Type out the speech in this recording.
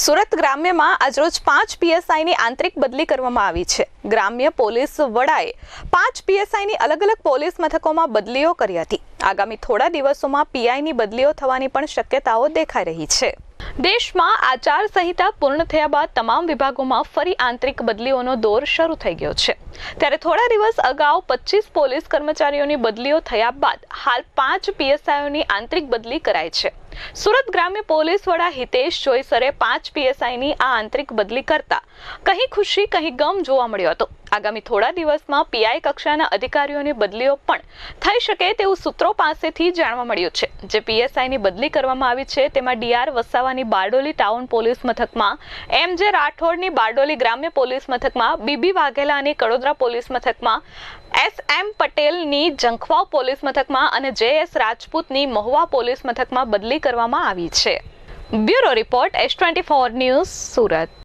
સુરત ગ્રામ્યમાં આજરોજ પાંચ પીએસઆઈની આંતરિક બદલી કરવામાં આવી છે. ગ્રામ્ય પોલીસ વડાએ પાંચ પીએસઆઈની અલગ અલગ પોલીસ મથકોમાં બદલીઓ કરી હતી. આગામી થોડા દિવસોમાં પીઆઈની બદલીઓ થવાની પણ શક્યતાઓ દેખાઈ રહી છે. દેશમાં આચાર સંહિતા પૂર્ણ થયા બાદ તમામ વિભાગોમાં ફરી આંતરિક બદલીઓનો દોર શરૂ થઈ ગયો છે. ત્યારે થોડા દિવસ અગાઉ પચીસ પોલીસ કર્મચારીઓની બદલીઓ થયા બાદ હાલ પાંચ પીએસઆઈઓની આંતરિક બદલી કરાઈ છે. સુરત ગ્રામ્ય પોલીસ વડા હિતેશ જોઈસરે પાંચ પીએસઆઈની આ આંતરિક બદલી કરતા કહી ખુશી, કહી ગમ જોવા મળ્યો હતો. આગામી થોડા દિવસમાં પીઆઈ કક્ષાના અધિકારીઓની બદલીઓ પણ થઈ શકે તેવું સૂત્રો પાસેથી જાણવા મળ્યું છે. જે પીએસઆઈની બદલી કરવામાં આવી છે, તેમાં ડીઆર વસાવાની બારડોલી ટાઉન પોલીસ મથકમાં, એમ જે રાઠોડની બારડોલી ગ્રામ્ય પોલીસ મથકમાં, બીબી વાઘેલાની કડોદરા પોલીસ મથકમાં, એસ એમ પટેલની જંખવાવ પોલીસ મથકમાં અને જે એસ રાજપૂતની મહુવા પોલીસ મથકમાં બદલી કરવામાં આવી છે. Bureau report S twenty four news Surat.